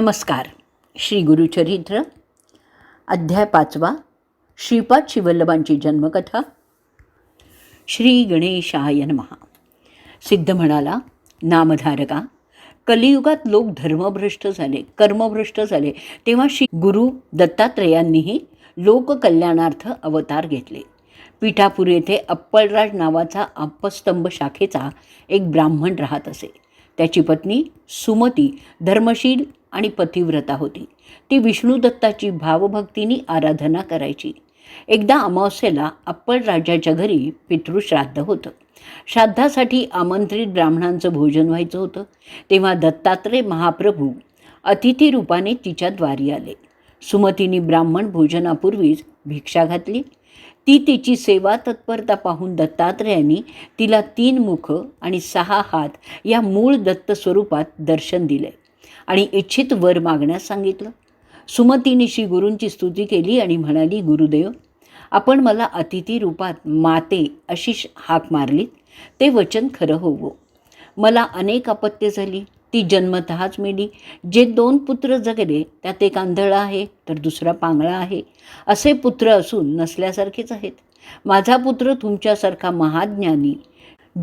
नमस्कार. श्री गुरुचरित्र अध्याय पाचवा श्रीपाद शिवल्लभांची जन्मकथा. श्री गणेशाय नमहा सिद्ध म्हणाला नामधारका कलियुगात लोक धर्मभ्रष्ट झाले कर्मभ्रष्ट झाले तेव्हा श्री गुरु दत्तात्रेयांनीही लोककल्याणार्थ अवतार घेतले. पिठापूर येथे अप्पलराज नावाचा आपस्तंभ शाखेचा एक ब्राह्मण राहत असे. त्याची पत्नी सुमती धर्मशील आणि पतिव्रता होती. ती विष्णुदत्ताची भावभक्तीने आराधना करायची. एकदा अमावस्येला अप्पल राजाच्या घरी पितृश्राद्ध होतं. श्राद्धासाठी आमंत्रित ब्राह्मणांचं भोजन व्हायचं होतं. तेव्हा दत्तात्रय महाप्रभू अतिथी रूपाने तिच्या द्वारी आले. सुमतीने ब्राह्मण भोजनापूर्वीच भिक्षा घातली. ती तिची सेवा तत्परता पाहून दत्तात्रयांनी तिला तीन मुख आणि सहा हात या मूळ दत्त स्वरूपात दर्शन दिले. आणि इच्छित वर मागण्यास सांगितलं. सुमतीने श्री गुरूंची स्तुती केली आणि म्हणाली गुरुदेव आपण मला अतिथी रूपात माते अशी श- हाक मारलीत ते वचन खरं होवो. मला अनेक अपत्य झाली. ती जन्मतःच मेली. जे दोन पुत्र जगले त्यात एक आंधळा आहे तर दुसरा पांगळा आहे. असे पुत्र असून नसल्यासारखेच आहेत. माझा पुत्र तुमच्यासारखा महाज्ञानी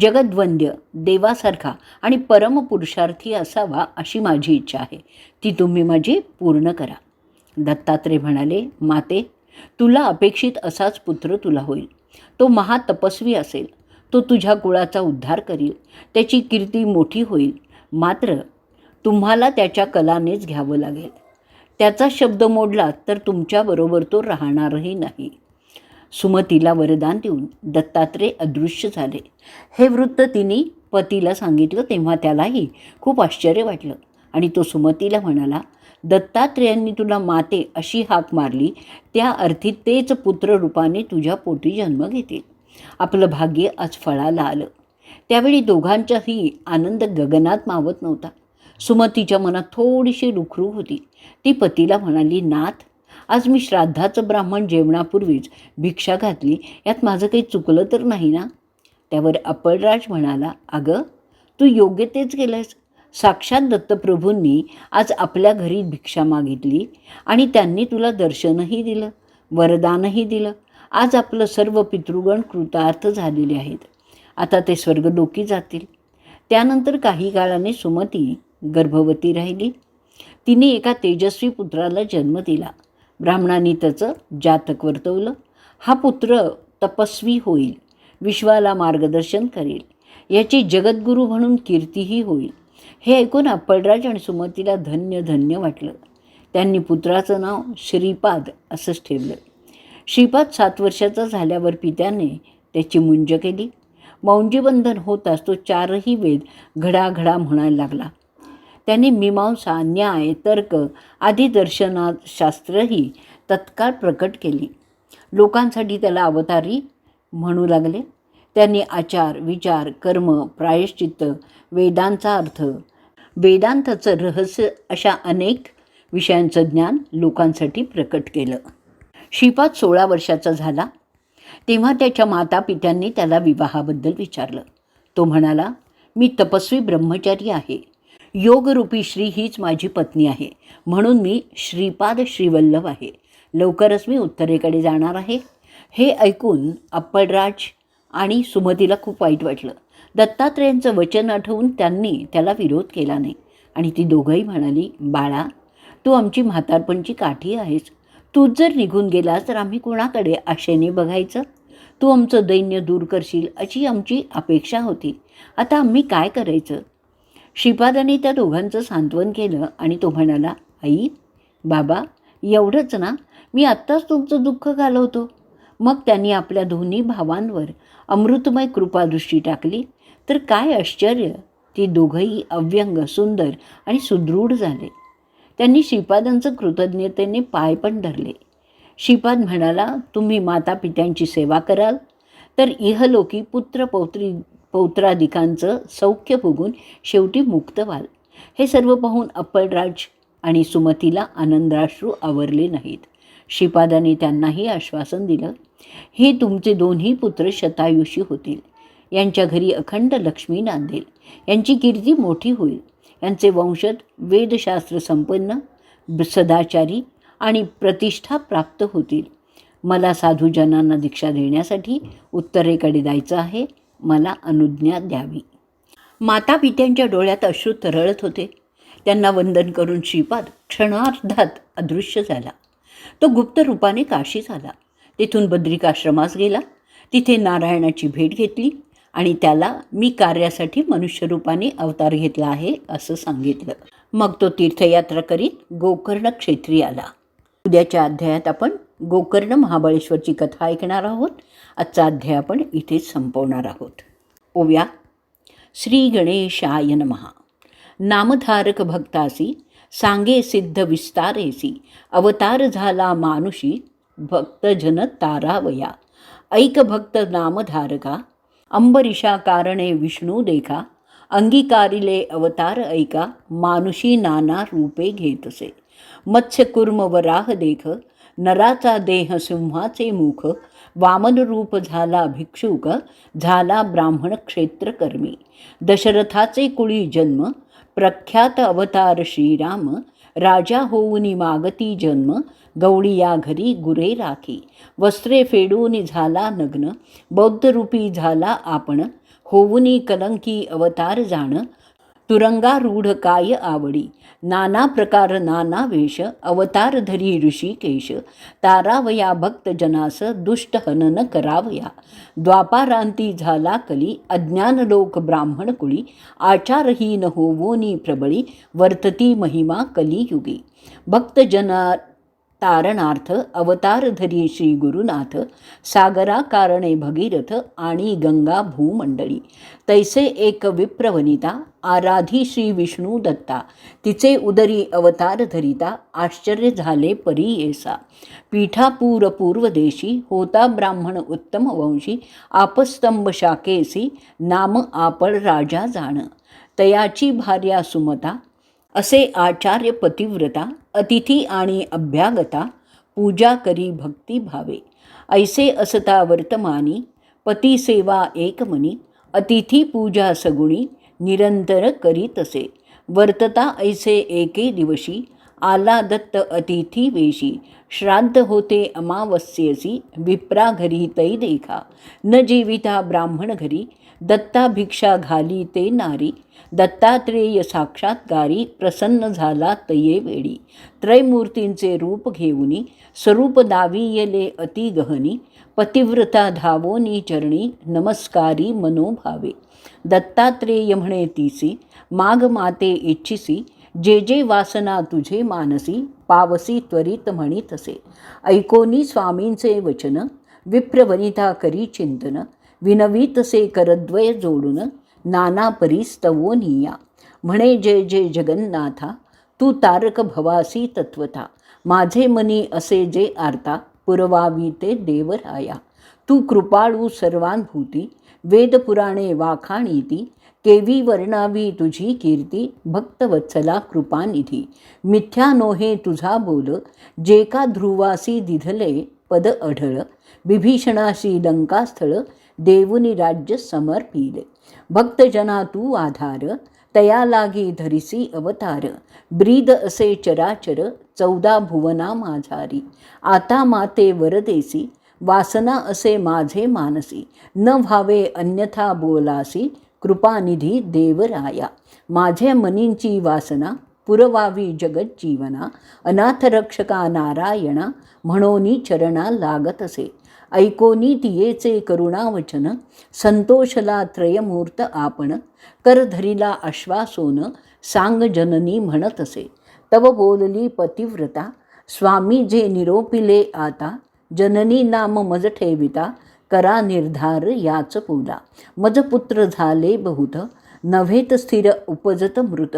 जगद्वंद्य देवासारखा आणि परमपुरुषार्थी असावा अशी माझी इच्छा आहे. ती तुम्ही माझी पूर्ण करा. दत्तात्रय म्हणाले माते तुला अपेक्षित असाच पुत्र तुला होईल. तो महातपस्वी असेल. तो तुझ्या कुळाचा उद्धार करील. त्याची कीर्ती मोठी होईल. मात्र तुम्हाला त्याच्या कलानेच घ्यावं लागेल. त्याचा शब्द मोडला तर तुमच्याबरोबर तो राहणारही नाही. सुमतीला वरदान देऊन दत्तात्रय अदृश्य झाले. हे वृत्त तिने पतीला सांगितलं तेव्हा त्यालाही खूप आश्चर्य वाटलं आणि तो सुमतीला म्हणाला दत्तात्रेयांनी तुला माते अशी हाक मारली त्या अर्थी तेच पुत्र रूपाने तुझ्या पोटी जन्म घेतील. आपलं भाग्य आज फळाला आलं. त्यावेळी दोघांचाही आनंद गगनात मावत नव्हता. सुमतीच्या मनात थोडीशी रुखरूख होती. ती पतीला म्हणाली नाथ आज मी श्राद्धाचं ब्राह्मण जेवणापूर्वीच भिक्षा घातली यात माझं काही चुकलं तर नाही ना? त्यावर अपळराज म्हणाला अगं तू योग्य तेच केलंस साक्षात दत्तप्रभूंनी आज आपल्या घरी भिक्षा मागितली आणि त्यांनी तुला दर्शनही दिलं वरदानही दिलं. आज आपलं सर्व पितृगण कृतार्थ झालेले आहेत. आता ते स्वर्गलोकी जातील. त्यानंतर काही काळाने सुमती गर्भवती राहिली. तिने एका तेजस्वी पुत्राला जन्म दिला. ब्राह्मणांनी त्याचं जातक वर्तवलं. हा पुत्र तपस्वी होईल विश्वाला मार्गदर्शन करेल. याची जगद्गुरू म्हणून कीर्तीही होईल. हे ऐकून अप्पलराज आणि सुमतीला धन्य धन्य वाटलं. त्यांनी पुत्राचं नाव श्रीपाद असंच ठेवलं. श्रीपाद सात वर्षाचा झाल्यावर पित्याने त्याची मुंज केली. मौंजीबंधन होताच तो चारही वेद घडाघडा म्हणायला लागला. त्याने मीमांसा न्याय तर्क आदी दर्शनात शास्त्रही तत्काळ प्रकट केली. लोकांसाठी त्याला अवतारी म्हणू लागले. त्यांनी आचार विचार कर्म प्रायश्चित्त वेदांचा अर्थ वेदांताचं रहस्य अशा अनेक विषयांचं ज्ञान लोकांसाठी प्रकट केलं. श्रीपाद सोळा वर्षाचा झाला. तेव्हा त्याच्या माता पित्यांनी त्याला विवाहाबद्दल विचारलं. तो म्हणाला मी तपस्वी ब्रह्मचारी आहे. योगरूपी श्री हीच माझी पत्नी आहे. म्हणून मी श्रीपाद श्रीवल्लभ आहे. लवकरच मी उत्तरेकडे जाणार आहे. हे ऐकून अप्पलराज आणि सुमतीला खूप वाईट वाटलं. दत्तात्रेयांचं वचन आठवून त्यांनी त्याला विरोध केला नाही. आणि ती दोघंही म्हणाली बाळा तू आमची म्हातारपणची काठी आहेस. तूच जर निघून गेलास तर आम्ही कोणाकडे आशेने बघायचं? तू आमचं दैन्य दूर करशील अशी आमची अपेक्षा होती. आता आम्ही काय करायचं? श्रीपादाने त्या दोघांचं सांत्वन केलं आणि तो म्हणाला आई बाबा एवढंच ना मी आत्ताच तुमचं दुःख घालवतो. मग त्यांनी आपल्या दोन्ही भावांवर अमृतमय कृपादृष्टी टाकली. तर काय आश्चर्य ती दोघंही अव्यंग सुंदर आणि सुदृढ झाले. त्यांनी श्रीपादांचं कृतज्ञतेने पाय पण धरले. श्रीपाद म्हणाला तुम्ही माता पित्यांची सेवा कराल तर इहलोकी पुत्र पौत्री पौत्राधिकांचं सौख्य भोगून शेवटी मुक्त व्हाल. हे सर्व पाहून अप्पलराज आणि सुमतीला आनंदाश्रू आवरले नाहीत. श्रीपादाने त्यांनाही आश्वासन दिलं हे तुमचे दोन्ही पुत्र शतायुषी होतील. यांच्या घरी अखंड लक्ष्मी नांदेल. यांची कीर्ती मोठी होईल. यांचे वंशज वेदशास्त्र संपन्न सदाचारी आणि प्रतिष्ठा प्राप्त होतील. मला साधूजनांना दीक्षा देण्यासाठी उत्तरेकडे जायचं आहे. मला अनुज्ञा द्यावी. माता पित्यांच्या डोळ्यात अश्रू तरळत होते. त्यांना वंदन करून श्रीपाद क्षणार्धात अदृश्य झाला. तो गुप्त रूपाने काशीत आला तेथून बद्रिकाश्रमास गेला. तिथे नारायणाची भेट घेतली आणि त्याला मी कार्यासाठी मनुष्यरूपाने अवतार घेतला आहे असं सांगितलं. मग तो तीर्थयात्रा करीत गोकर्ण क्षेत्री आला. उद्याच्या अध्यायात आपण गोकर्ण महाबळेश्वरची कथा ऐकणार आहोत. आजचा अध्याय आपण इथेच संपवणार आहोत. ओव्या श्री गणेशाय नमहा नामधारक भक्तासी सांगे सिद्ध विस्तारेसी अवतार झाला मानुषी भक्तजन तारावया. ऐक भक्त नामधारका अंबरीषा कारणे विष्णू देखा अंगीकारिले अवतार ऐका मानुषी नाना रूपे घेतसे. मत्स्यकुर्म वराह देख नराचा देह सिंहाचे मुख वामनरूप झाला भिक्षुक झाला ब्राह्मण क्षेत्रकर्मी. दशरथाचे कुळी जन्म प्रख्यात अवतार श्रीराम राजा होऊनी मागती जन्म गवळी या घरी गुरे राखी. वस्त्रे फेडून झाला नग्न बौद्धरूपी झाला आपण होऊनी कलंकी अवतार जाण तुरंगारूढ काय आवडी. नाना प्रकार नाना वेश अवतार धरी ऋषिकेश तारावया भक्तजनास दुष्ट हनन करावया द्वापारांती झाला कली अज्ञान लोक ब्राह्मण कुळी आचारहीन होवोनी प्रबळी वर्तती महिमा कलियुगी भक्तजना तारणार्थ अवतारधरी श्री गुरुनाथ सागरा कारणे भगीरथ आणि गंगा भूमंडळी. तैसे एक विप्रवनिता आराधी श्री विष्णू दत्ता. तिचे उदरी अवतार धरिता आश्चर्य झाले परी येसा. पीठापूर पूर्वदेशी होता ब्राह्मण उत्तम वंशी आपस्तंभ शाकेसी नाम आपण राजा जाण. तयाची भार्या सुमता असे आचार्य पतिव्रता अतिथी आणि अभ्यागता पूजा करी भक्ती भावे. ऐसे असता वर्तमानी पती सेवा एकमनी अतिथी पूजा सगुणी निरंतर करीत असे. वर्तता ऐसे एके दिवशी आला दत्त अतिथी वेशी श्राद्ध होते अमावस्येसी विप्रा घरी तै देखा न जीविता ब्राह्मण घरी दत्ता भिक्षा घाली ते नारी. दत्तात्रेय साक्षात्कारी प्रसन्न झाला तये वेळी. त्रैमूर्तींचे रूप घेऊनी स्वरूप दावीयले अति गहनी पतिव्रता धावोनी चरणी नमस्कारी मनोभावे. दत्तात्रेय म्हणे तिसी माग माते इच्छिसी जे जे वासना तुझे मानसी पावसी त्वरित म्हणितसे ऐकोनी स्वामींचे वचन विप्रवनिता करी चिंतन विनवीतसे करद्वय जोडून नाना परिस्तवोनिया म्हणे जय जय जगन्नाथा तू तारक भवासी तत्वता. माझे मनी असे जे आर्ता पुरवावी ते देवराया तू कृपाळू सर्वांभूती वेदपुराणे वाखाणीती केवी वर्णावी तुझी कीर्ती भक्तवत्सला कृपानिधी मिथ्या नोहे तुझा बोल जे का ध्रुवासी दिधले पद अढळ. विभीषणाशी लंकास्थळ देवुनी राज्य समर्पिले भक्तजना तू आधार तया लागी धरिसी अवतार ब्रीद असे चराचर चौदा भुवना माझारी आता माते वरदेसी वासना असे माझे मानसी न व्हावे अन्यथा बोलासी कृपानिधी देवराया माझे मनींची वासना पुरवावी जगत जीवना अनाथरक्षका नारायणा म्हणोनी चरणा लागत असे ऐकोनी तियेचे करुणावचन संतोषला त्रयमूर्त आपण करधरीला आश्वासोन सांग जननी म्हणत असे तव बोलली पतिव्रता स्वामी जे निरोपिले आता जननी नाम मज ठेविता करा निर्धार याच पुला मज पुत्र झाले बहुत नव्हेत स्थिर उपजत मृत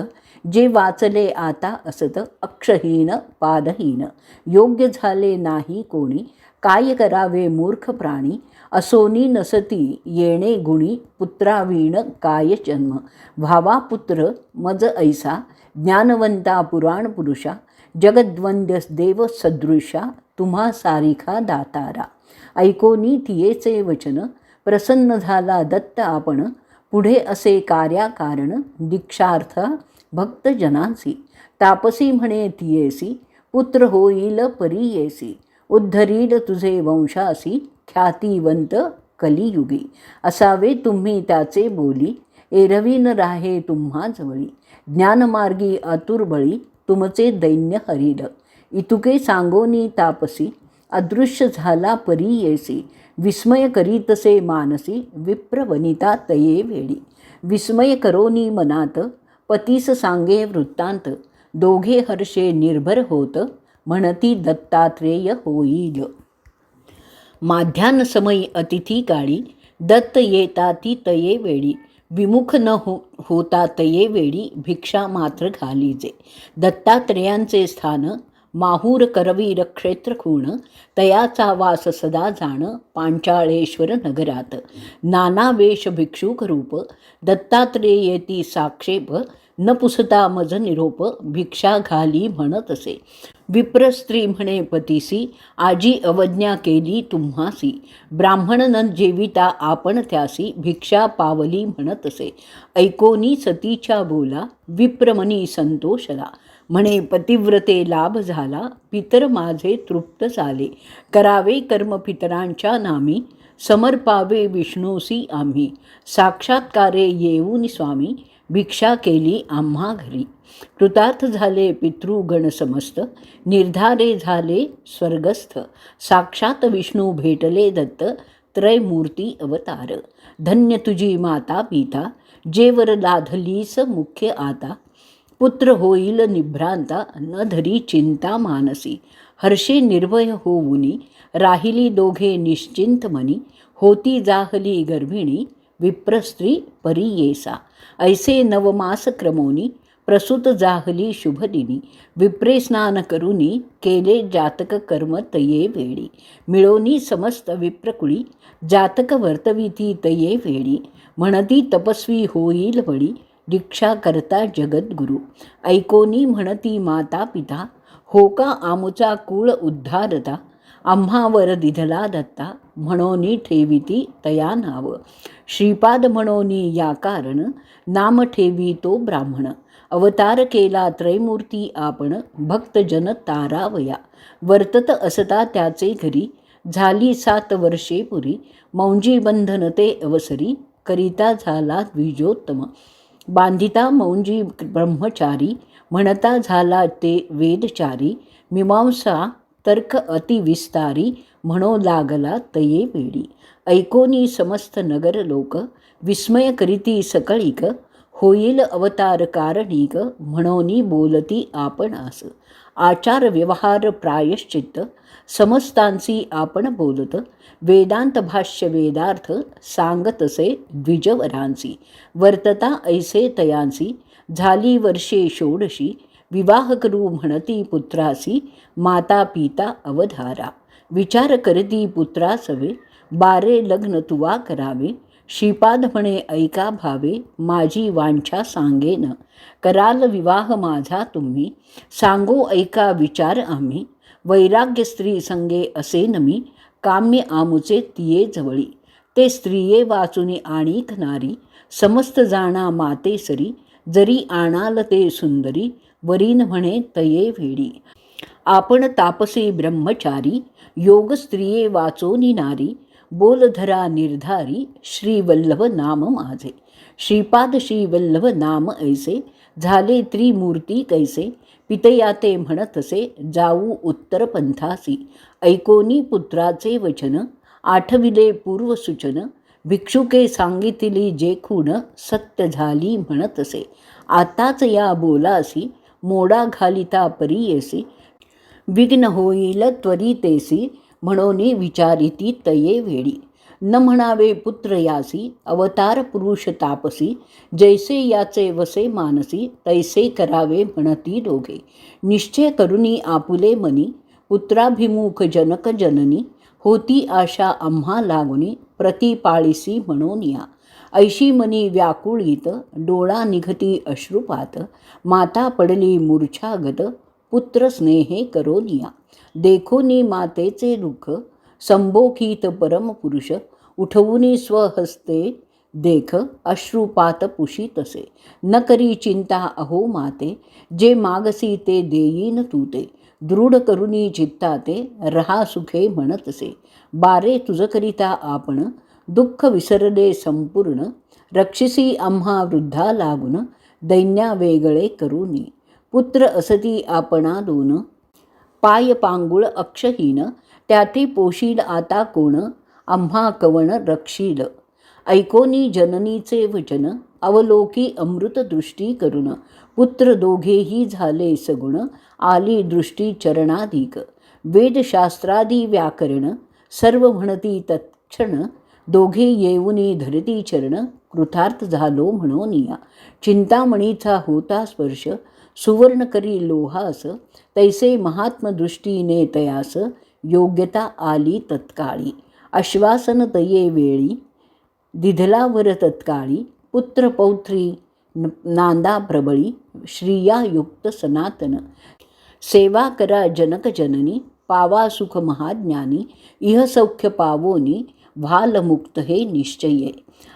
जे वाचले आता असत अक्षहीन पादहीन. योग्य झाले नाही कोणी. काय करावे मूर्ख प्राणी? असोनी नसती येणे गुणी. पुत्रावीण काय जन्म? भावा पुत्र मज ऐसा. ज्ञानवंता पुराण पुरुषा. जगद्वंद्य देव सदृशा. तुम्हा सारिखा दातारा. ऐकोनी थियेचे वचन. प्रसन्न झाला दत्त आपण. पुढे असे कार्याकारण. दीक्षार्थ भक्तजनांसी। तापसी म्हणे तियेसी। पुत्र होईल परी येसी उद्धरील तुझे वंशासी ख्यातिवंत कलियुगी। असावे तुम्ही त्याचे बोली। एरवीन राहे तुम्हा जवळी। ज्ञानमार्गी आतुरबळी तुमचे दैन्य हरिल इतुके सांगोनी तापसी। अदृश्य झाला परी येसी विस्मय करीतसे मानसी। विप्रवनिता तये वेळी। विस्मय करोनी मनात पतीस सांगे वृत्तांत दोघे हर्षे निर्भर होत म्हणती दत्तात्रेय होईल. माध्यान समयी अतिथी काळी दत्त येता ती तये वेळी विमुख न हो होता तये वेळी भिक्षा मात्र घालीजे. दत्तात्रेयांचे स्थान माहूर करवीर क्षेत्र खूण तयाचा वास सदा जाण पांचाळेश्वर नगरात. नाना वेश भिक्षुक रूप दत्तात्रेयेती साक्षेप न पुसता मज निरोप भिक्षा घाली म्हणत असे विप्र स्त्री म्हणे पतीसी आजी अवज्ञा केली तुम्हासी. ब्राह्मण न जेविता आपण त्यासी भिक्षा पावली म्हणत असे ऐकोनी सतीच्या बोला विप्रमनी संतोषला. म्हणे पतिव्रते लाभ झाला पितर माझे तृप्त झाले. करावे कर्म पितरांच्या नामी समर्पावे विष्णूसी आम्ही. साक्षात्कारे येऊन स्वामी भिक्षा केली आम्हा घरी. कृतार्थ झाले पितृगण समस्त निर्धारे झाले स्वर्गस्थ. साक्षात विष्णू भेटले दत्त त्रयमूर्ती अवतार. धन्य तुझी माता पिता जेवर लाधलीस मुख्य आता. पुत्र होईल निभ्रांता न धरी चिंता मानसी. हर्षे निर्भय होऊनी राहिली दोघे निश्चिंत मनी. होती जाहली गर्भिणी विप्रस्त्री परियेसा ऐसे नवमास क्रमोनी प्रसूत जाहली शुभदिनी. विप्रे स्नान करुनी केले जातक कर्म तये वेळी. मिळोनी समस्त विप्रकुळी जातक वर्तविती तये वेळी. म्हणती तपस्वी होईल वळी दीक्षा करता जगद्गुरु। ऐकोनी म्हणती माता पिता हो का आमुचा कुळ उद्धारता आम्हावर दिधला दत्ता म्हणोनी ठेविती तया नाव। श्रीपाद म्हणोनी या कारण नाम ठेवी तो ब्राह्मण। अवतार केला त्रैमूर्ती आपण भक्तजन तारावया। वर्तत असता त्याचे घरी झाली सात वर्षे पुरी। मौंजी बंधन ते अवसरी करिता झाला द्विजोत्तम। बांधिता मौंजी ब्रह्मचारी म्हणता झाला ते वेदचारी मीमांसा तर्क अतिविस्तारी म्हणो लागला तये वेळी ऐकोनी समस्त नगर लोक विस्मय करीती सकळीक होईल अवतार कारणिक म्हणोनी बोलती आपणास आचार व्यवहार प्रायश्चित्त समस्तांसी आपण बोलत वेदांत भाष्य वेदार्थ सांगतसे द्विजवरांसी वर्तता ऐसे तयांसी झाली वर्षे षोडशी विवाह करू म्हणती पुत्रासी माता पिता अवधारा विचार करती पुत्रासवे बारे लग्न तुवा करावे श्रीपाद म्हणे ऐका भावे माझी वांछा सांगेन कराल विवाह माझा तुम्ही. सांगो ऐका विचार आम्ही. वैराग्य स्त्री संगे असे नमी काम्य आमुचे तिये जवळी. ते स्त्रिये वाचुनी आणीक नारी. समस्त जाणा माते सरी. जरी आणाल ते सुंदरी. वरीन म्हणे तये वेडी. आपण तापसे ब्रह्मचारी. योग स्त्रिये वाचोनी नारी. बोलधरा निर्धारी श्रीवल्लभ नाम माझे. श्रीपाद श्रीवल्लभ नाम ऐसे झाले त्रिमूर्ती कैसे पितया ते म्हणतसे जाऊ उत्तर पंथासी. ऐकोनी पुत्राचे वचन आठविले पूर्वसूचन भिक्षुके सांगितली जे खूण सत्य झाली म्हणतसे आताच या बोलासी मोडा घालिता परीयसी विघ्न होईल त्वरितेसी म्हणून विचारिती तये वेळी. न म्हणावे पुत्र यासी अवतार पुरुष तापसी जैसे याचे वसे मानसी तैसे करावे म्हणती दोघे. निश्चय करुनी आपुले मनी पुत्राभिमुख जनक जननी होती आशा आम्हा लागुनी प्रतिपाळीसी म्हणून या. ऐशी मनी व्याकुळीत डोळा निघती अश्रुपात माता पडली मूर्छागत पुत्र स्नेहे करोनिया. देखोनी मातेचे दुःख संबोखीत परमपुरुष उठवूनी स्वहस्ते देख अश्रुपात पुशी तसे न करी चिंता अहो माते जे मागसी ते देईन तू ते दृढ करुनी चित्ता ते रहा सुखे म्हणतसे बारे तुझकरिता आपण दुःख विसरले संपूर्ण. रक्षिसी आम्हा वृद्धा लागून दैन्या वेगळे करुनी. पुत्र असती आपणा दोन पाय पांगुळ अक्षहीन त्याती पोशील आता कोण? आम्हा कवण रक्षील. ऐकोनी जननीचे वचन अवलोकी अमृतदृष्टी करून पुत्र दोघेही झाले सगुण आली दृष्टी चरणाधिक. वेदशास्त्रादी व्याकरण सर्व म्हणती तत्क्षण दोघे येऊनी धरती चरण. कृतार्थ झालो म्हणून या. चिंतामणीचा होता स्पर्श. सुवर्ण करी लोहास. तैसे महात्मदृष्टीने तयास. योग्यता आली तत्काळी. आश्वासन तये वेळी. दिधलावर तत्काळी. पुत्र पौत्री नांदा प्रबळी. श्रिया युक्त सनातन. सेवा करा जनक जननी. पावा सुख महाज्ञानी. इह सौख्य पावोनी. भालमुक्त हे निश्चये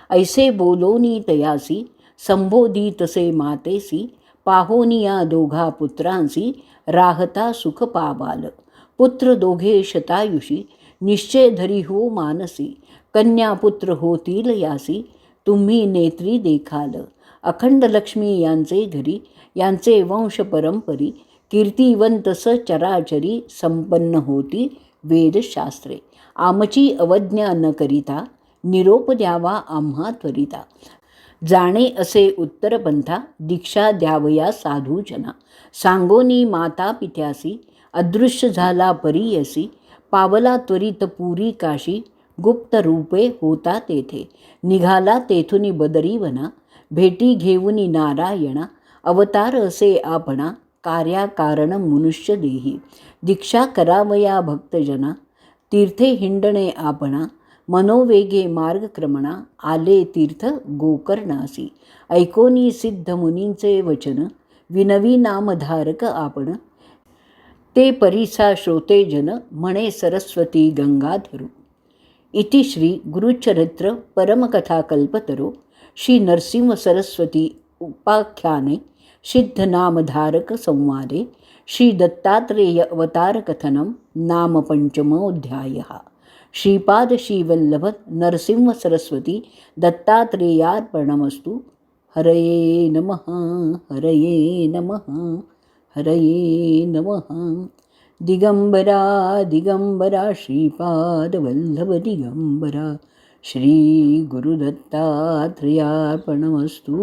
ऐसे बोलोनी तयासी संबोधी तसे मातेसी पाहोनी या दोघा पुत्रांसी राहता सुख पावाल पुत्र दोघे शतायुषी निश्चय धरी हो मानसी कन्या पुत्र होतील यासी तुम्ही नेत्री देखाल अखंड लक्ष्मी यांचे घरी यांचे वंश परंपरी कीर्तिवंत स चराचरी संपन्न होती वेदशास्त्रे आमची अवज्ञा न करिता निरोप द्यावा आम्हा त्वरिता. जाणे असे उत्तरपंथा दीक्षा द्यावया साधूजना सांगोनी माता पित्यासी अदृश्य झाला परीयसी पावला त्वरित पुरी काशी गुप्त रूपे होता तेथे. निघाला तेथुनी बदरीवना भेटी घेऊनी नारायणा अवतार असे आपणा कार्याकारण मनुष्य देही. दीक्षा करावया भक्तजना तीर्थे हिंडणे आपणा मनोवेगे मार्गक्रमणा आले तीर्थ गोकर्णासी. ऐकोनी सिद्ध मुनींचे वचन विनवी नामधारक आपण. ते परिसा श्रोतेजन म्हणे सरस्वती गंगाधरू. इति श्री गुरुचरित्र परमकथाकल्पतरो श्री नरसिंह सरस्वती उपाख्याने सिद्धनामधारक संवादे श्री दत्तात्रेय अवतारकथनं नाम पञ्चमोऽध्यायः श्रीपाद श्रीवल्लभ नरसिंह सरस्वती दत्तात्रेयार्पणमस्तु। हरये नमः हरये नमः हरये नमः। दिगंबरा दिगंबरा श्रीपादवल्लभ दिगंबरा श्री गुरुदत्तात्रेयार्पणमस्तु